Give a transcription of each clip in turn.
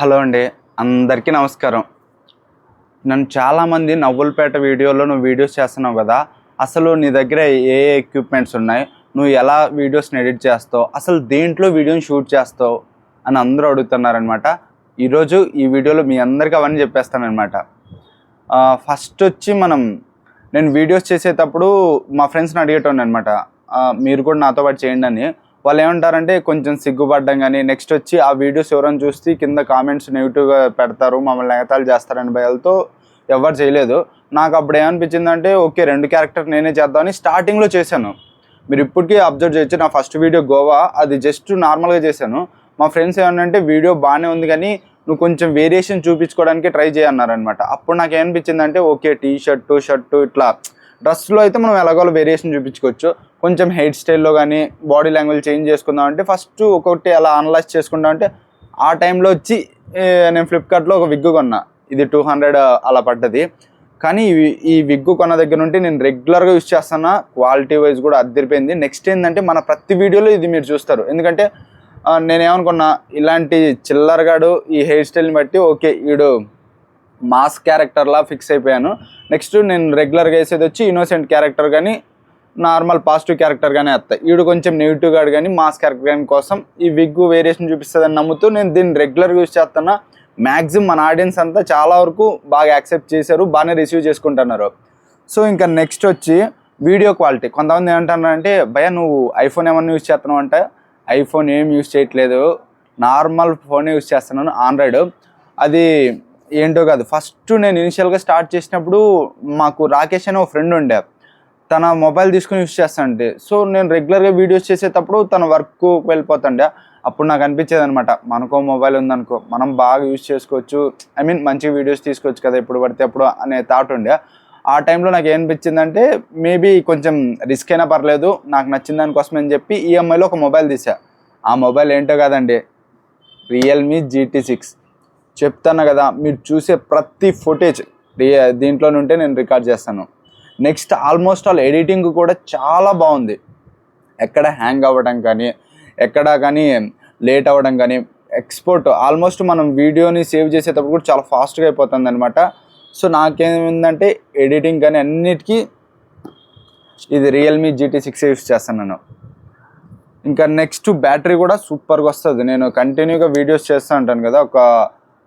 Hello అండి అందరికీ నమస్కారం. నన్ను చాలామంది నవ్వులపేట వీడియోలో నువ్వు వీడియోస్ చేస్తున్నావు కదా అసలు నీ దగ్గర ఏ ఏ ఎక్విప్మెంట్స్ ఉన్నాయి నువ్వు ఎలా వీడియోస్ని ఎడిట్ చేస్తావు అసలు దేంట్లో వీడియోని షూట్ చేస్తావు అని అందరూ అడుగుతున్నారనమాట. ఈరోజు ఈ వీడియోలో మీ అందరికీ అవన్నీ చెప్పేస్తానమాట ఫస్ట్ వచ్చి మనం నేను వీడియోస్ చేసేటప్పుడు మా ఫ్రెండ్స్ని అడిగేటోని అనమాట. మీరు కూడా నాతో పాటు చేయండి అని. వాళ్ళు ఏమంటారంటే కొంచెం సిగ్గుపడ్డం కానీ నెక్స్ట్ వచ్చి ఆ వీడియోస్ ఎవరైనా చూస్తే కింద కామెంట్స్ నెగిటివ్గా పెడతారు మమ్మల్ని ఎగతాలు చేస్తారని భయాలతో ఎవరు చేయలేదు. నాకు అప్పుడు ఏమనిపించిందంటే ఓకే రెండు క్యారెక్టర్ నేనే చేద్దామని స్టార్టింగ్లో చేశాను. మీరు ఇప్పటికీ అబ్జర్వ్ చేయొచ్చు నా ఫస్ట్ వీడియో గోవా అది జస్ట్ నార్మల్గా చేశాను. మా ఫ్రెండ్స్ ఏమన్నంటే వీడియో బాగానే ఉంది కానీ నువ్వు కొంచెం వేరియేషన్ చూపించుకోవడానికి ట్రై చేయన్నారనమాట అప్పుడు నాకు ఏమనిపించిందంటే ఓకే టీ షర్టు షర్టు ఇట్లా డ్రెస్లో అయితే మనం ఎలాగోలా వేరియేషన్ చూపించుకోవచ్చు. కొంచెం హెయిర్ స్టైల్లో కానీ బాడీ లాంగ్వేజ్ చేంజ్ చేసుకుందాం అంటే ఫస్ట్ ఒక్కొక్కటి అలా అనలైజ్ చేసుకుందాం అంటే ఆ టైంలో వచ్చి నేను ఫ్లిప్కార్ట్లో ఒక విగ్గు కొన్నా. ఇది టూ హండ్రెడ్ అలా పడ్డది. కానీ ఈ- ఈ విగ్గు కొన్న దగ్గర నుండి నేను రెగ్యులర్గా యూస్ చేస్తున్నా. క్వాలిటీ వైజ్ కూడా అద్దరిపోయింది. నెక్స్ట్ ఏంటంటే మన ప్రతి వీడియోలో ఇది మీరు చూస్తారు. ఎందుకంటే నేనేమనుకున్నా ఇలాంటి చిల్లరగాడు ఈ హెయిర్ స్టైల్ని బట్టి ఓకే వీడు మాస్ క్యారెక్టర్లా ఫిక్స్ అయిపోయాను. నెక్స్ట్ నేను రెగ్యులర్గా వేసేది వచ్చి ఇన్నోసెంట్ క్యారెక్టర్ కానీ నార్మల్ పాజిటివ్ క్యారెక్టర్ కానీ వస్తాయి ఈడు కొంచెం నెగిటివ్ గాడు కానీ మాస్ క్యారెక్టర్ కానీ కోసం ఈ విగ్ వేరియేషన్ చూపిస్తుందని నమ్ముతూ నేను దీన్ని రెగ్యులర్గా యూజ్ చేస్తున్నా. మ్యాక్సిమం మన ఆడియన్స్ అంతా చాలా వరకు బాగా యాక్సెప్ట్ చేశారు బాగానే రిసీవ్ చేసుకుంటున్నారు. సో ఇంకా నెక్స్ట్ వచ్చి వీడియో క్వాలిటీ కొంతమంది ఏమంటారంటే భయ నువ్వు ఐఫోన్ ఏమన్నా యూస్ చేస్తున్నావు అంటే ఐఫోన్ ఏం యూస్ చేయట్లేదు. నార్మల్ ఫోన్ యూస్ చేస్తున్నాను ఆండ్రాయిడ్ అది ఏంటో కాదు. ఫస్ట్ నేను ఇనిషియల్గా స్టార్ట్ చేసినప్పుడు మాకు రాకేష్ అనే ఒక ఫ్రెండ్ ఉండే. తన మొబైల్ తీసుకుని యూస్ చేస్తాంటే సో నేను రెగ్యులర్గా వీడియోస్ చేసేటప్పుడు తన వర్క్ వెళ్ళిపోతుండే. అప్పుడు నాకు అనిపించేది అనమాట మనకో మొబైల్ ఉందనుకో మనం బాగా యూస్ చేసుకోవచ్చు. ఐ మీన్ మంచి వీడియోస్ తీసుకోవచ్చు కదా ఎప్పుడు పడితే అప్పుడు అనే థాట్ ఉండే. ఆ టైంలో నాకు ఏమనిపించిందంటే మేబీ కొంచెం రిస్క్ అయినా పర్లేదు నాకు నచ్చిన దానికోసం అని చెప్పి ఈఎంఐలో ఒక మొబైల్ తీసా. ఆ మొబైల్ ఏంటో కాదండి రియల్మీ జీటీ సిక్స్ చెప్తాను కదా మీరు చూసే ప్రతి ఫుటేజ్ దీంట్లో నుంటే నేను రికార్డ్ చేస్తాను. నెక్స్ట్ ఆల్మోస్ట్ ఆల్ ఎడిటింగ్ కూడా చాలా బాగుంది. ఎక్కడ హ్యాంగ్ అవ్వడం కానీ ఎక్కడ కానీ లేట్ అవ్వడం కానీ ఎక్స్పోర్ట్ ఆల్మోస్ట్ మనం వీడియోని సేవ్ చేసేటప్పుడు కూడా చాలా ఫాస్ట్గా అయిపోతుంది అనమాట సో నాకేమైందంటే ఎడిటింగ్ కానీ అన్నిటికీ ఇది రియల్మీ జీటీ సిక్స్ యూస్ చేస్తున్నాను ఇంకా నెక్స్ట్ బ్యాటరీ కూడా సూపర్గా వస్తుంది. నేను కంటిన్యూగా వీడియోస్ చేస్తూ ఉంటాను కదా ఒక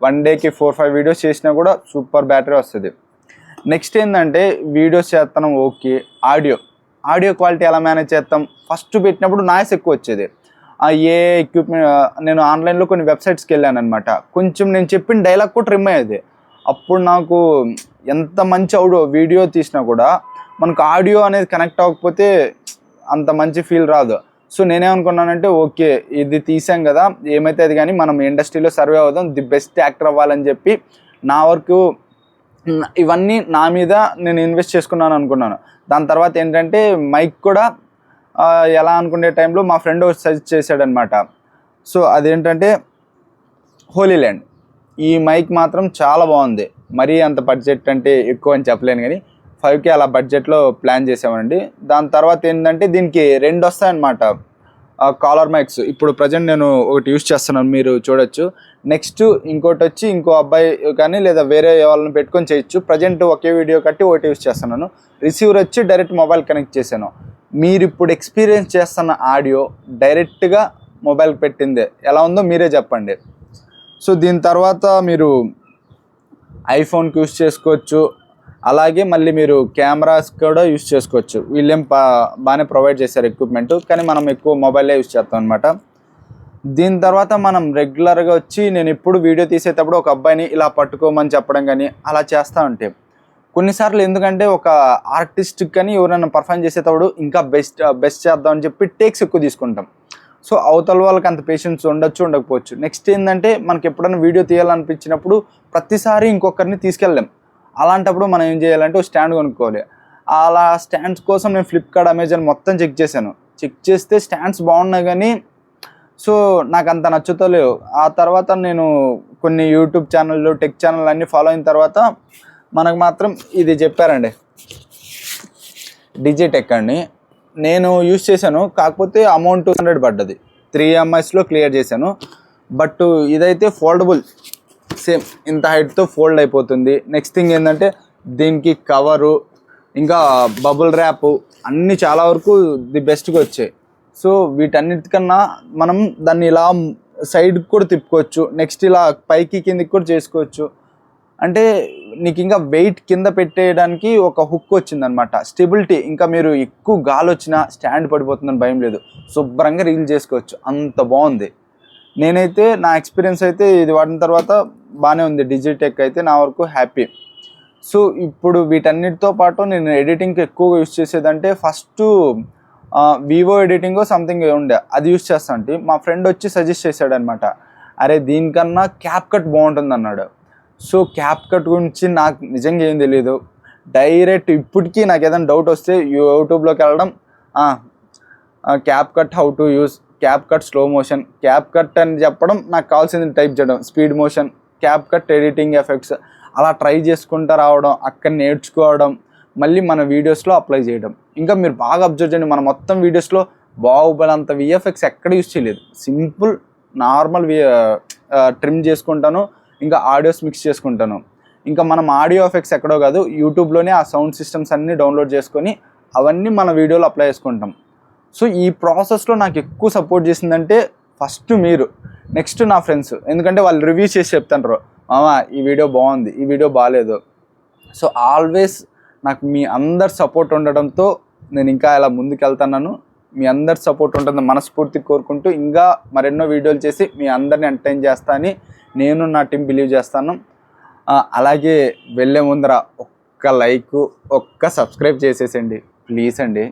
వన్ డేకి ఫోర్ ఫైవ్ వీడియోస్ చేసినా కూడా సూపర్ బ్యాటరీ వస్తుంది. నెక్స్ట్ ఏంటంటే వీడియోస్ చేస్తాం ఓకే ఆడియో. ఆడియో క్వాలిటీ ఎలా మేనేజ్ చేస్తాం ఫస్ట్ పెట్టినప్పుడు నాయిస్ ఎక్కువ వచ్చేది. ఆ ఏ ఎక్విప్మెంట్ నేను ఆన్లైన్లో కొన్ని వెబ్సైట్స్కి వెళ్ళాను అనమాట కొంచెం నేను చెప్పిన డైలాగ్ కూడా ట్రిమ్ అయ్యేది. అప్పుడు నాకు ఎంత మంచి ఆడియో వీడియో తీసినా కూడా మనకు ఆడియో అనేది కనెక్ట్ అవ్వకపోతే అంత మంచి ఫీల్ రాదు. సో నేనేమనుకున్నానంటే ఓకే ఇది తీసాం కదా ఏమైతే అది కానీ మనం ఇండస్ట్రీలో సర్వే అవుదాం ది బెస్ట్ యాక్టర్ అవ్వాలని చెప్పి నా వరకు ఇవన్నీ నా మీద నేను ఇన్వెస్ట్ చేసుకున్నాను అనుకున్నాను. దాని తర్వాత ఏంటంటే మైక్ కూడా ఎలా అనుకునే టైంలో మా ఫ్రెండ్ సజెస్ట్ చేశాడనమాట. సో అదేంటంటే హోలీ ల్యాండ్. ఈ మైక్ మాత్రం చాలా బాగుంది. మరీ అంత బడ్జెట్ అంటే ఎక్కువ అని చెప్పలేను కానీ ఫైవ్కి అలా బడ్జెట్లో ప్లాన్ చేసామండి దాని తర్వాత ఏంటంటే దీనికి రెండు వస్తాయన్నమాట కాలర్ మైక్స్. ఇప్పుడు ప్రజెంట్ నేను ఒకటి యూస్ చేస్తున్నాను మీరు చూడొచ్చు. నెక్స్ట్ ఇంకోటి వచ్చి ఇంకో అబ్బాయి కానీ లేదా వేరే వాళ్ళని పెట్టుకొని చేయొచ్చు. ప్రజెంట్ ఒకే వీడియో కట్టి ఒకటి యూస్ చేస్తున్నాను. రిసీవర్ వచ్చి డైరెక్ట్ మొబైల్ కనెక్ట్ చేశాను. మీరు ఇప్పుడు ఎక్స్పీరియన్స్ చేస్తున్న ఆడియో డైరెక్ట్గా మొబైల్ పెట్టిందే. ఎలా ఉందో మీరే చెప్పండి. సో దీని తర్వాత మీరు ఐఫోన్కి యూస్ చేసుకోవచ్చు. అలాగే మళ్ళీ మీరు కెమెరాస్ కూడా యూస్ చేసుకోవచ్చు. వీళ్ళేం బాగానే ప్రొవైడ్ చేశారు ఎక్విప్మెంట్ కానీ మనం ఎక్కువ మొబైలే యూస్ చేస్తాం అనమాట దీని తర్వాత మనం రెగ్యులర్గా వచ్చి నేను ఎప్పుడు వీడియో తీసేటప్పుడు ఒక అబ్బాయిని ఇలా పట్టుకోమని చెప్పడం కానీ అలా చేస్తూ ఉంటే కొన్నిసార్లు ఎందుకంటే ఒక ఆర్టిస్ట్ కానీ ఎవరైనా పర్ఫామ్ చేసేటప్పుడు ఇంకా బెస్ట్ బెస్ట్ చేద్దామని చెప్పి టేక్స్ ఎక్కువ తీసుకుంటాం. సో అవతల వాళ్ళకి అంత పేషెన్స్ ఉండొచ్చు ఉండకపోవచ్చు. నెక్స్ట్ ఏంటంటే మనకి ఎప్పుడైనా వీడియో తీయాలనిపించినప్పుడు ప్రతిసారి ఇంకొకరిని తీసుకెళ్ళాం అలాంటప్పుడు మనం ఏం చేయాలంటే స్టాండ్ కొనుక్కోవాలి. అలా స్టాండ్స్ కోసం నేను ఫ్లిప్కార్ట్ అమెజాన్ మొత్తం చెక్ చేశాను. చెక్ చేస్తే స్టాండ్స్ బాగున్నాయి కానీ సో నాకు అంత నచ్చుతలేవు ఆ తర్వాత నేను కొన్ని యూట్యూబ్ ఛానళ్ళు టెక్ ఛానల్ అన్నీ ఫాలో అయిన తర్వాత మనకు మాత్రం ఇది చెప్పారండి. డిజిటెక్ అండి. నేను యూస్ చేశాను. కాకపోతే అమౌంట్ టూ హండ్రెడ్ పడ్డది. త్రీ ఎంఐస్లో క్లియర్ చేశాను. బట్ ఇదైతే ఫోల్డబుల్ సేమ్ ఇంత హైట్తో ఫోల్డ్ అయిపోతుంది. నెక్స్ట్ థింగ్ ఏంటంటే దీనికి కవరు ఇంకా బబుల్ ర్యాప్ అన్నీ చాలా వరకు ది బెస్ట్గా వచ్చాయి. సో వీటన్నిటికన్నా మనం దాన్ని ఇలా సైడ్కి కూడా తిప్పుకోవచ్చు. నెక్స్ట్ ఇలా పైకి కిందికి కూడా చేసుకోవచ్చు. అంటే నీకు ఇంకా వెయిట్ కింద పెట్టేయడానికి ఒక హుక్ వచ్చిందనమాట. స్టెబిలిటీ ఇంకా మీరు ఎక్కువ గాలి వచ్చినా స్టాండ్ పడిపోతుందని భయం లేదు. శుభ్రంగా రీల్ చేసుకోవచ్చు. అంత బాగుంది. నేనైతే నా ఎక్స్పీరియన్స్ అయితే ఇది వాడిన తర్వాత బాగానే ఉంది. డిజిటెక్ అయితే నా వరకు హ్యాపీ సో ఇప్పుడు వీటన్నిటితో పాటు నేను ఎడిటింగ్కి ఎక్కువగా యూస్ చేసేదంటే ఫస్ట్ వివో ఎడిటింగ్ సంథింగ్ ఉండే. అది యూస్ చేస్తా అంటే మా ఫ్రెండ్ వచ్చి సజెస్ట్ చేశాడు అనమాట అరే దీనికన్నా క్యాప్ కట్ బాగుంటుంది అన్నాడు. సో క్యాప్ కట్ గురించి నాకు నిజంగా ఏం తెలియదు డైరెక్ట్ ఇప్పటికీ నాకు ఏదైనా డౌట్ వస్తే యూట్యూబ్లోకి వెళ్ళడం CapCut how to use CapCut slow motion CapCut అని చెప్పడం నాకు కావాల్సింది టైప్ చేయడం speed motion CapCut editing effects అలా ట్రై చేసుకుంటూ రావడం అక్కడ నేర్చుకోవడం మళ్ళీ మన వీడియోస్లో అప్లై చేయడం. ఇంకా మీరు బాగా అబ్జర్వ్ చేయండి మన మొత్తం వీడియోస్లో బాహుబలి అంత విఎఫ్ఎక్స్ ఎక్కడ యూస్ చేయలేదు. సింపుల్ నార్మల్ ట్రిమ్ చేసుకుంటాను ఇంకా ఆడియోస్ మిక్స్ చేసుకుంటాను. ఇంకా మనం ఆడియో ఎఫెక్ట్స్ ఎక్కడో కాదు యూట్యూబ్లోనే ఆ సౌండ్ సిస్టమ్స్ అన్నీ డౌన్లోడ్ చేసుకొని అవన్నీ మన వీడియోలో అప్లై చేసుకుంటాం. సో ఈ ప్రాసెస్లో నాకు ఎక్కువ సపోర్ట్ చేసిందంటే ఫస్ట్ మీరు. నెక్స్ట్ నా ఫ్రెండ్స్ ఎందుకంటే వాళ్ళు రివ్యూ చేసి చెప్తాంటారు మామా ఈ వీడియో బాగుంది. ఈ వీడియో బాగాలేదు సో ఆల్వేస్ నాకు మీ అందరి సపోర్ట్ ఉండడంతో నేను ఇంకా ఇలా ముందుకెళ్తున్నాను. మీ అందరి సపోర్ట్ ఉంటుంది మనస్ఫూర్తి కోరుకుంటూ ఇంకా మరెన్నో వీడియోలు చేసి మీ అందరిని ఎంటర్టైన్ చేస్తా అని నేను నా టీం బిలీవ్ చేస్తాను. అలాగే వెళ్ళే ముందర ఒక్క లైక్ ఒక్క సబ్స్క్రైబ్ చేసేసండి ప్లీజ్ అండి.